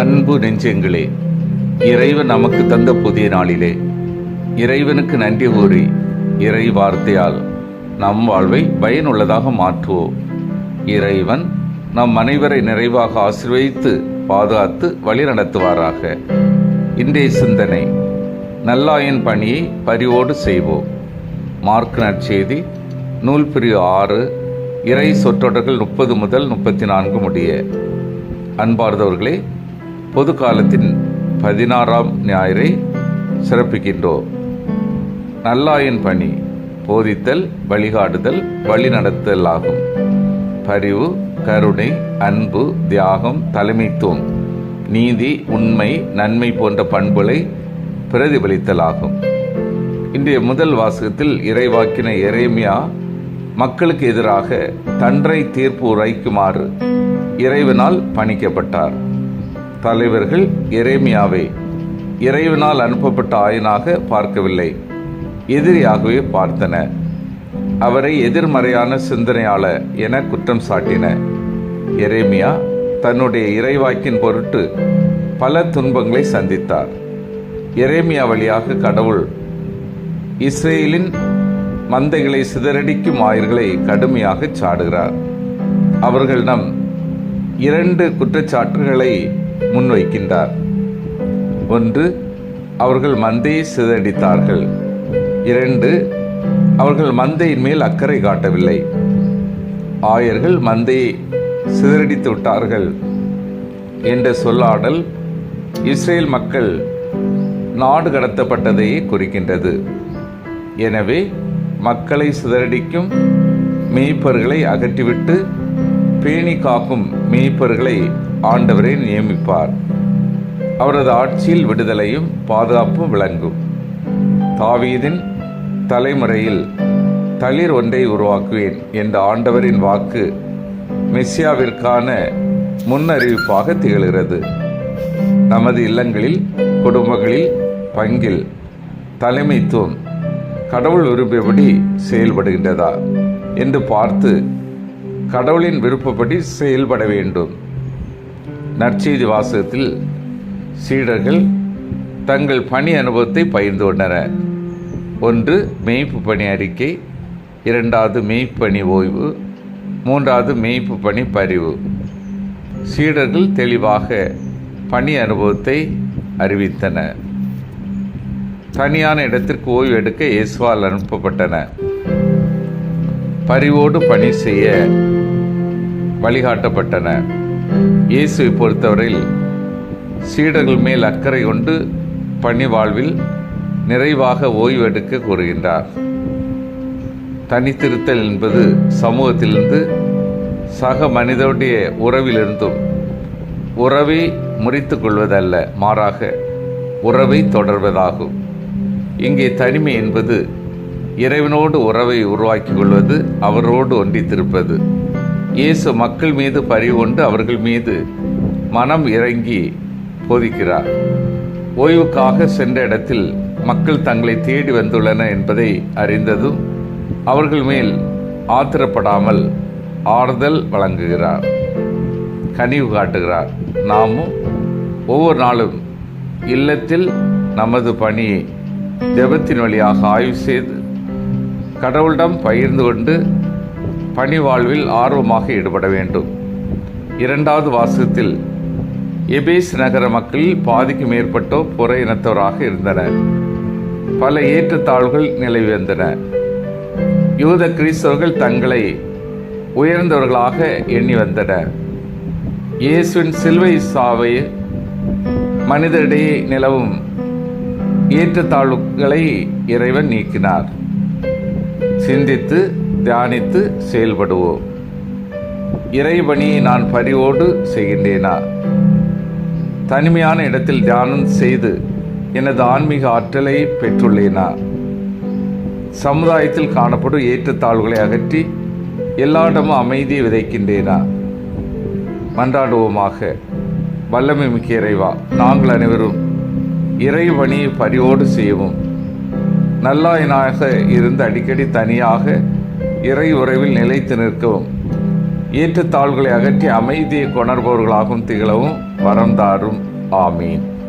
அன்பு நெஞ்சங்களே இறைவன் நமக்கு தந்த புதிய நாளிலே இறைவனுக்கு நன்றி கூறி இறை வார்த்தையால் நம் வாழ்வை பயனுள்ளதாக மாற்றுவோம். இறைவன் நம் அனைவரை நிறைவாக ஆசிர்வதித்து பாதுகாத்து வழிநடத்துவாராக இன்றைய சிந்தனை நல்லாயின் பணியை பரிவோடு செய்வோம். மார்க் நற்செய்தி நூல் பிரிவு ஆறு இறை சொற்றொடர்கள் முப்பது முதல் முப்பத்தி நான்கு முடிய. அன்பார்ந்தவர்களே பொது காலத்தின் பதினாறாம் ஞாயிறை சிறப்பிக்கின்றோம். நல்லாயின் பணி போதித்தல் வழிகாட்டுதல் வழிநடத்தல் ஆகும். பரிவு கருணை அன்பு தியாகம் தலைமைத்துவம் நீதி உண்மை நன்மை போன்ற பண்புகளை பிரதிபலித்தலாகும் இன்றைய முதல் வாசகத்தில் இறைவாக்கின இறைமையா மக்களுக்கு எதிராக தன்றை தீர்ப்பு உரைக்குமாறு இறைவனால் பணிக்கப்பட்டார். தலைவர்கள் எரேமியாவை இறைவனால் அனுப்பப்பட்ட ஆயனாக பார்க்கவில்லை. எதிரியாகவே பார்த்தன. அவரை எதிர்மறையான சிந்தனையாளர் என குற்றம் சாட்டின. எரேமியா தன்னுடைய இறைவாக்கின் பொருட்டு பல துன்பங்களை சந்தித்தார். எரேமியா வழியாக கடவுள் இஸ்ரேலின் மந்தைகளை சிதறடிக்கும் ஆயர்களை கடுமையாக சாடுகிறார். அவர்களிடம் இரண்டு குற்றச்சாட்டுகளை முன்வைக்கின்றார். ஒன்று அவர்கள் மந்தையை சிதறடித்தார்கள். இரண்டு அவர்கள் மந்தையின் மேல் அக்கறை காட்டவில்லை. ஆயர்கள் மந்தையை சிதறடித்து விட்டார்கள் என்ற சொல்லாடல் இஸ்ரேல் மக்கள் நாடு கடத்தப்பட்டதையே குறிக்கின்றது. எனவே மக்களை சிதறடிக்கும் மேய்ப்பர்களை அகற்றிவிட்டு பேணி காக்கும் மேய்ப்பர்களை ஆண்டவரை நியமிப்பார். அவரது ஆட்சியில் விடுதலையும் பாதுகாப்பும் விளங்கும். தாவீதின் தலைமுறையில் தளிர் ஒன்றை உருவாக்குவேன் என்ற ஆண்டவரின் வாக்கு மெஸ்ஸியாவிற்கான முன்னறிவிப்பாக திகழ்கிறது. நமது இல்லங்களில் குடும்பங்களில் பங்கில் தலைமைத்துவம் கடவுள் விரும்பியபடி செயல்படுகின்றதா? என்று பார்த்து கடவுளின் விருப்பப்படி செயல்பட வேண்டும். நற்செய்தி வாசகத்தில் சீடர்கள் தங்கள் பணி அனுபவத்தை பகிர்ந்து கொண்டனர். ஒன்று மெய்ப்பு பணி அறிக்கை. இரண்டாவது மேய்ப்பணி ஓய்வு. மூன்றாவது மெய்ப்பு பணி பரிவு சீடர்கள் தெளிவாக பணி அனுபவத்தை அறிவித்தனர். தனியான இடத்திற்கு ஓய்வு எடுக்க இயேசுவால் அனுப்பப்பட்டன. பரிவோடு பணி செய்ய வழிகாட்டப்பட்டன. இயேசுவை பொறுத்தவரையில் சீடர்கள் மேல் அக்கறை கொண்டு பணி வாழ்வில் நிறைவாக ஓய்வெடுக்க கூறுகின்றார். தனித்திருத்தல் என்பது சமூகத்திலிருந்து சக மனிதனுடைய உறவிலிருந்தும் உறவை முறித்து கொள்வதல்ல மாறாக உறவை தொடர்வதாகும். இங்கே தனிமை என்பது இறைவனோடு உறவை உருவாக்கிக் கொள்வது அவரோடு ஒன்றித்திருப்பது. இயேசு மக்கள் மீது பறி கொண்டு அவர்கள் மீது மனம் இறங்கி போதிக்கிறார். ஓய்வுக்காக சென்ற இடத்தில் மக்கள் தங்களை தேடி வந்துள்ளன என்பதை அறிந்ததும் அவர்கள் மேல் ஆத்திரப்படாமல் ஆறுதல் வழங்குகிறார். கனிவு காட்டுகிறார். நாமும் ஒவ்வொரு நாளும் இல்லத்தில் நமது பணியை ஜெபத்தின் வழியாக ஆய்வு செய்து கடவுளிடம் பகிர்ந்து கொண்டு பணி வாழ்வில் ஆர்வமாக ஈடுபட வேண்டும். இரண்டாவது வாசகத்தில் எபேஸ் நகர மக்களில் பாதிக்கு மேற்பட்டோர் புற இனத்தவராக இருந்தனர். பல ஏற்றத்தாழ்வுகள் நிலவி வந்தன. யூத கிறிஸ்தவர்கள் தங்களை உயர்ந்தவர்களாக எண்ணி வந்தனர். இயேசுவின் சிலுவை சாவை மனிதரிடையே நிலவும் ஏற்றத்தாழ்வுகளை இறைவன் நீக்கினார். சிந்தித்து தியானித்து செயல்படுவோம். இறைபணியை நான் பரிவோடு செய்கின்றேனா? தனிமையான இடத்தில் தியானம் செய்து எனது ஆன்மீக ஆற்றலை பெற்றுள்ளேனா? சமுதாயத்தில் காணப்படும் ஏற்றத்தாழ்வுகளை அகற்றி எல்லாரிடமும் அமைதியை விதைக்கின்றேனா? மன்றாடுவோமாக. வல்லமை மிக்க இறைவா நாங்கள் அனைவரும் இறைவணியை பரிவோடு செய்யவும் நல்லாயினாக இருந்து அடிக்கடி தனியாக இறை உறவில் நிலைத்து நிற்கவும் ஏற்றத்தாள்களை அகற்றி அமைதியை கொணர்பவர்களாகவும் திகழவும் வரம் தாரும். ஆமீன்.